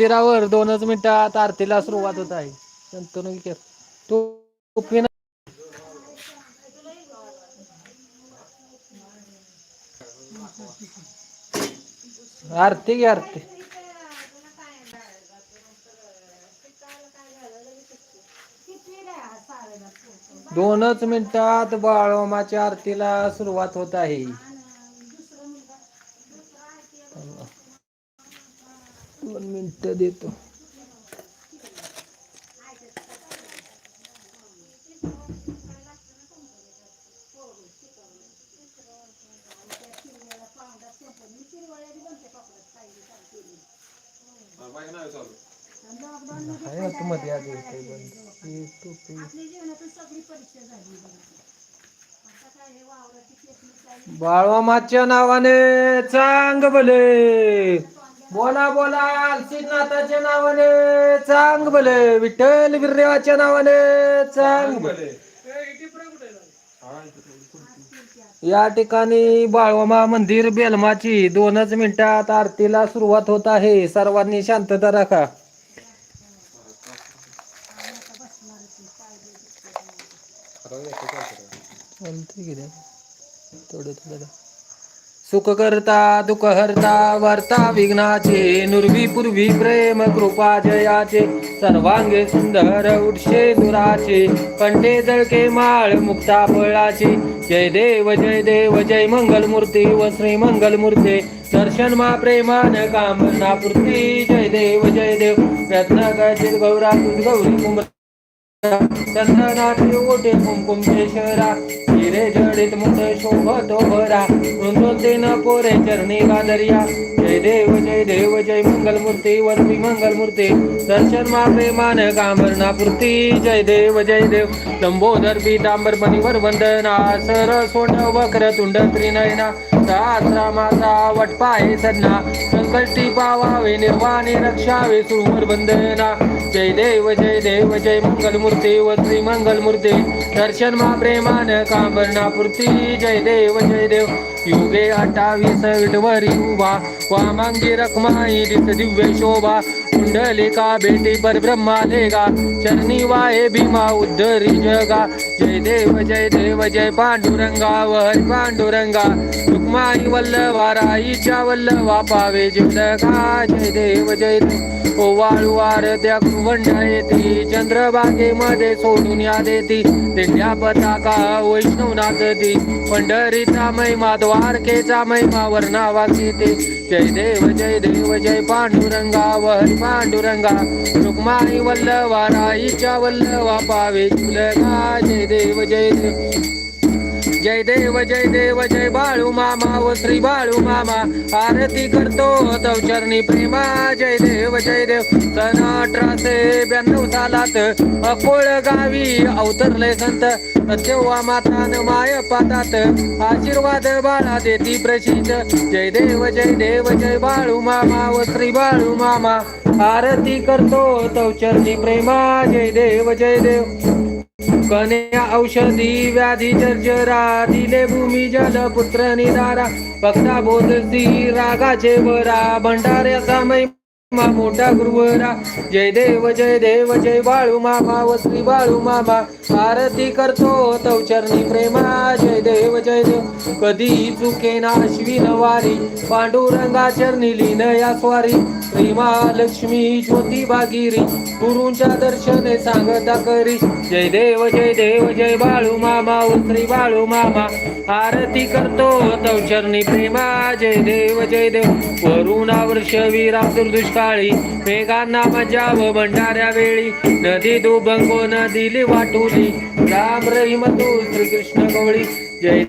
मंदिरावर दोनच मिनिटात आरतीला सुरुवात होत आहे. तू आरती घे आरती. दोनच मिनिटात बाळोमाच्या आरतीला सुरुवात होत आहे. मिनिट देतो मध्ये आधी. ही. बाळवामाच्या नावाने चांग भले बोला बोला सिद्धनाथाच्या नावाने चांग भले विठ्ठल बिर्रेवाच्या नावाने चांग भले. या ठिकाणी बाळवामा मंदिर बेलमाची दोनच मिनिटात आरतीला सुरुवात होत आहे. सर्वांनी शांतता राखा. थोडं थोडं. सुखकर्ता करता वर्ता विघ्नाचे नुर्वी पूर्वी प्रेम कृपा जयाचे सर्वांगे सुंदर उठशे दुराचे कंठे जळके माळ मुक्ता फळाचे. जय देव जय देव जय मंगल मूर्ती व श्री मंगल मूर्ती दर्शन मा प्रेमान कामना पूर्ती जय देव जय देव. प्रयत्न गौरा गौरी कुंभ चंदनाचे ओटे कुंकुम शरा हिरे जडित मुख शोभतो भरा मृदुतेन पोरे चरणी गादरिया जय देव जय देव जय मंगलमूर्ती वरती मंगलमूर्ती. दर्शन मा प्रेमान कामरना पूर्ती. जय देव जय देव. लंबोदर पीतांबर मणिवर वंदना. सर सोंड वक्र तुंड त्रिनयना. सहस्रा माता वटपाय सदना संकष्टी पावावे निर्वाणे रक्षावे सुमर वंदना. जय देव जय देव जय मंगलमूर्ती. मूर्ती व श्री मंगल मूर्ती दर्शन मा प्रेमान कांबरणापूर्ती जय देव जय देव. युगे अठ्ठावीस विटवरी उभा. वामांगी रखमाई दिस दिव्य शोभा. कुंडलिका बेटी पर ब्रह्मा लेगा. चरणी वाहे भीमा उद्धरी जगा. जय देव जय देव जय पांडुरंगा. व हरी पांडुरंगा. माई वल्लभा राईच्या वल्लभा पावे जिवलगा जय देव जय देव. ओ वाळू आरत्या कुंवंडा येती चंद्रबागेमध्ये सोडून या देती. दिंड्या पताका वैष्णव नाचती पंढरीचा महिमा द्वारकेचा महिमा वर्णावासी ते. जय देव जय देव जय पांडुरंगा वहरी पांडुरंगा. रुक्माई वल्लभा राईच्या वल्लभा पावे चुलगा जय देव जय देव. जय देव जय देव जय बाळू मामा व श्री बाळू मामा. आरती करतो चरणी प्रेमा. जय देव जय देव. सन अठराशे ब्याण्णव सालात. अकोळ गावी अवतरले संत. तेव्हा मातान माय पातात. आशीर्वाद बाळा देती प्रसिद्ध जय देव जय देव जय बाळू मामा व श्री बाळू मामा. आरती करतो चरणी प्रेमा. जय देव जय देव. कन्या औषधी व्याधी जर्जरा दिले भूमी जल पुत्र निदारा भक्ता बोधती रागाचे वरा भंडाऱ्याचा मै मोठा गुरुवरा. जय देव जय देव जय बाळू मामा वसरी बाळू मामा. आरती करतो तव चरणी प्रेमा. जय देव जय देव. कधी चुके नाश्विन वारी. पांडुरंगा चरणी लीन या स्वारी. प्रेमा लक्ष्मी ज्योती बागिरी. गुरूंच्या दर्शने सांगता करी. जय देव जय देव जय बाळू मामा वसरी बाळू मामा. आरती करतो तव चरणी प्रेमा. जय देव जय देव. वरुणा वर्षवी रात्र काळी मेघांना मजाव भंडाऱ्या वेळी. नदी दुभंगो नदीली वाटुली राम रहीम तू श्रीकृष्ण गवळी. जय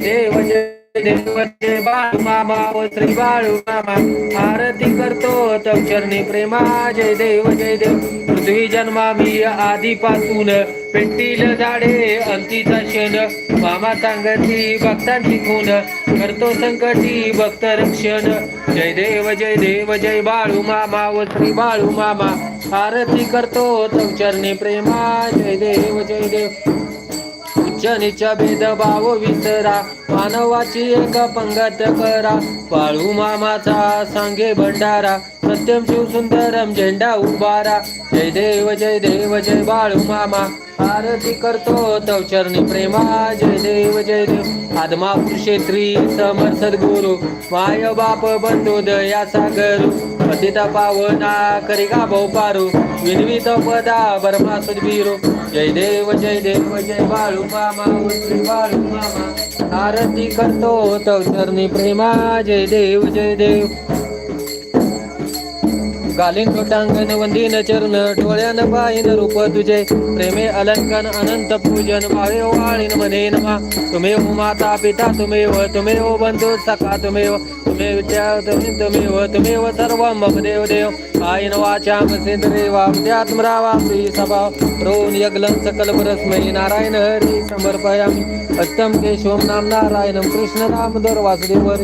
देव जय बाळू मामा व श्री बाळू मामा आरती करतो तव चरणी प्रेमा जय देव जय देव पृथ्वी जन्मा मी आधीपासून पेटील झाडे अंतीचा क्षण मामा सांगती भक्तांची खून करतो संकटी भक्त रक्षण जय देव जय देव जय बाळू मामा व श्री बाळू मामा आरती करतो तव चरणी प्रेमा जय देव जय देव उच्च भेदभाव विसरा. मानवाची एक पंगत करा. बाळू मामाचा सांगे भंडारा. सत्यम शिव सुंदरम झेंडा उभारा. जय देव जय देव जय बाळू मामा. आरती करतो तवचरणी प्रेमा. जय देव जय देव. आदमा क्षेत्री समर्थ गुरु. माय बाप बंधू दया सागर. पतिता पावना करी गा भाऊ पारू. विनवित पदा बर्मा सुदबीरो जय देव जय देव जय बाळू मामा श्री बाळू मामा. आरती करतो तव चरणी प्रेमा. जय देव जय देव. गालीन लोटांगण वंदीन चरण डोळ्यान पाहिन रूप तुझे. प्रेमे अलंकन अनंत पूजन भावे वाळीन म्हणेन मा तुम्ही तुमेव माता पिता तुमेव हो, तुमेव हो बंधू सखा तुमेव तुम्ही विचार तुम्ही तुमेव तुमेव सर्व मम देव देव. आयन वाचाम सिंद्रे वाद्यात्मरा वापरी सभाव रोन यगलन सकल परस्मै नारायण हरी समर्पयामि. अष्टम केशवम नाम नारायणम कृष्ण राम दर वासुदेवर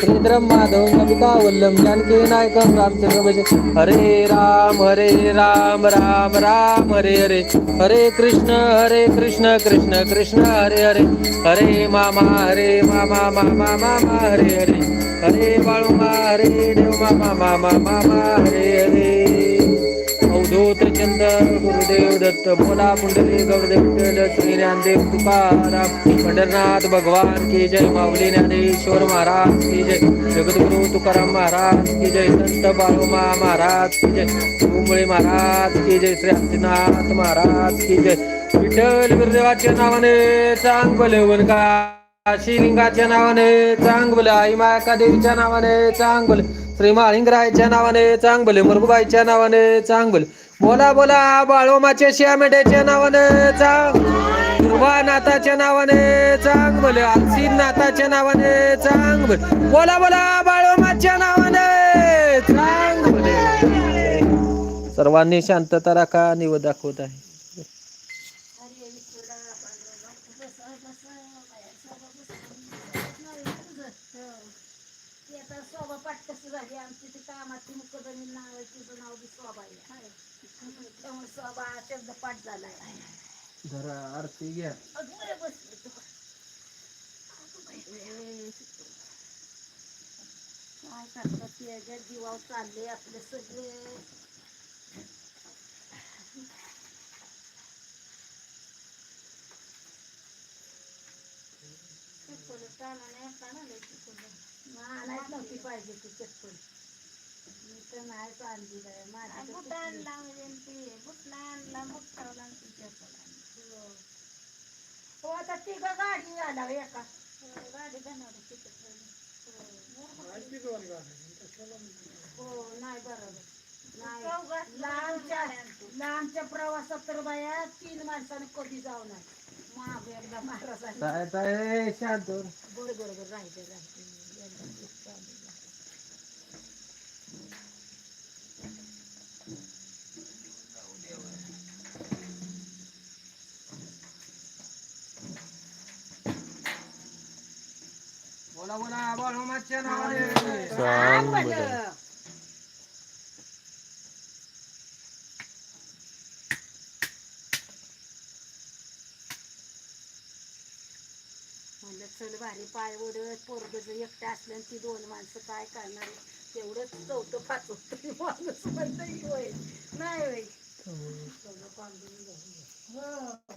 श्रीधरम माधव कविता वल्लम जानकी नायकम रामचंद्र भज. हरे राम हरे राम राम राम हरे हरे. हरे कृष्ण हरे कृष्ण कृष्ण कृष्ण हरे हरे. हरे मामा हरे मामा मामा मामा हरे हरे. हरे बाळुमा हरे देव मामा मामा मामा हरे हरे. अवधूत चंदन गुरुदेव दत्त बोला पुंडली गौरदेव श्री ज्ञानदेव तुकाराम पंढरनाथ भगवान की जय माऊली ज्ञानेश्वर महाराज की जय जगद्गुरु तुकाराम महाराज की जय संत बाळोमा महाराज की जय कुंबळे महाराज की जय श्री आदिनाथ महाराज की जय विठ्ठल गुरुदेवाच्या नावाने चांग बोलवून का शिलिंगाच्या नावाने चांग आई मायका देवीच्या नावाने चांग श्री माळिंगरायच्या नावाने चांग बोले मुरगुबाईच्या नावाने चांगबले बोला बोला बाळोमाचे शियामेड्याच्या नावाने चांग दुर्वानाथाच्या नावाने चांग बोले नाथाच्या नावाने चांगबले बोला बोला बाळोमाच्या नावाने चांगबले सर्वांनी शांतता राखा निव दाखवत आहे ती आता शोभा पाठ कसं झाली आमची ती मुकदमी नाव आहे तिचं नाव बी आहे. त्यामुळे शब्द पाठ झालाय जरा आरती घ्या. बसली तू. काय करतात जीवावर चालले आपले सगळे. चप्पल टाळाने येताना लय चप्पल. आणायच नव्हती पाहिजे ती चप्पल. मी तर आणली हो. हो आता तिघ गाडी आला एका. गाडी बनवली हो. नाही बरोबर. नाही. लांबच्या लांबच्या प्रवासात तर बाया तीन माणसाने कधी जाऊ नये. महाग एकदा महाराजांनी काय काय शांत हो. बरं बरं बरं बोला नावाने सांग बरं. म्हणलं चल भारी पाय ओढत पोरग जर एकटं असलं आणि ती दोन माणसं काय करणार तेवढंच चौथं पाच माणूस म्हणतंय होय नाही होय हो.